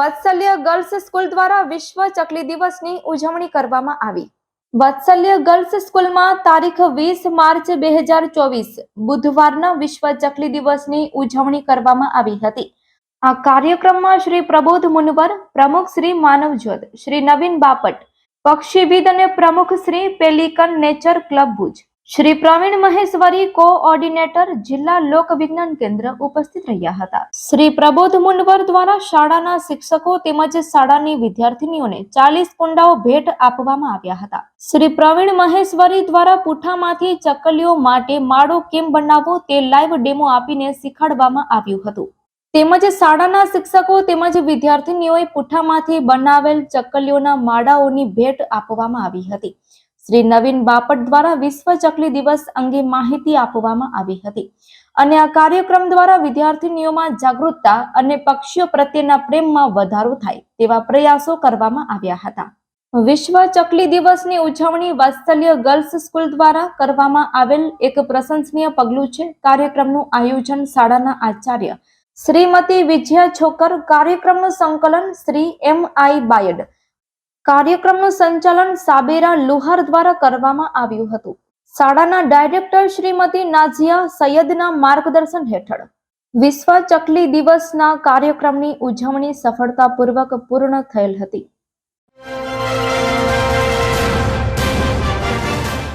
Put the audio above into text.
વાત્સલ્ય girls school દ્વારા વિશ્વ ચકલી દિવસની ઉજવણી કરવામાં આવી. વાત્સલ્ય ગર્લ્સ સ્કૂલમાં તારીખ વીસ માર્ચ બે હજાર ચોવીસ બુધવારના વિશ્વ ચકલી દિવસની ઉજવણી કરવામાં આવી હતી. આ કાર્યક્રમમાં શ્રી પ્રબોધ મુનવર, પ્રમુખ શ્રી માનવજ્યોત શ્રી નવીન બાપટ, પક્ષીવિદ અને પ્રમુખ Shri Pelican Nature Club Bhuj Shri Pravin Maheshwari coordinator જિલ્લા લોક વિજ્ઞાન કેન્દ્ર ઉપસ્થિત રહ્યા હતા. શ્રી પ્રબોધ મુનવર દ્વારા શાળાના શિક્ષકો તેમજ શાળાની વિદ્યાર્થીનીઓને ચાલીસ કુંડાઓ ભેટ આપવામાં આવ્યા હતા. શ્રી પ્રવીણ મહેશ્વરી દ્વારા પુઠામાંથી ચકલીઓ માટે માળો કેમ બનાવવો તે લાઈવ ડેમો આપીને શીખવાડવામાં આવ્યું હતું. તેમજ શાળાના શિક્ષકો તેમજ વિદ્યાર્થીનીઓએ પુઠામાંથી બનાવેલ ચકલીઓના માળાઓની ભેટ આપવામાં આવી હતી. શ્રી નવીન બાપટ દ્વારા વિશ્વ ચકલી દિવસ અંગે માહિતી આપવામાં આવી હતી. અને આ કાર્યક્રમ દ્વારા વિદ્યાર્થીનીઓમાં જાગૃતતા અને પક્ષીઓ પ્રત્યેના પ્રેમમાં વધારો થાય તેવા પ્રયાસો કરવામાં આવ્યા હતા. વિશ્વ ચકલી દિવસની ઉજવણી વાત્સલ્ય ગર્લ્સ સ્કૂલ દ્વારા કરવામાં આવેલ એક પ્રશંસનીય પગલું છે કાર્યક્રમનું આયોજન શાળાના આચાર્ય શ્રીમતી વિજયા છોકર. કાર્યક્રમનું સંકલન શ્રી એમ આઈ બાયડ કાર્યક્રમનું સંચાલન સાબેરા લુહાર દ્વારા કરવામાં આવ્યું હતું. શાળાના ડાયરેક્ટર શ્રીમતી નાઝિયા સૈયદના માર્ગદર્શન હેઠળ વિશ્વ ચકલી દિવસના કાર્યક્રમની ઉજવણી સફળતાપૂર્વક પૂર્ણ થયેલ હતી.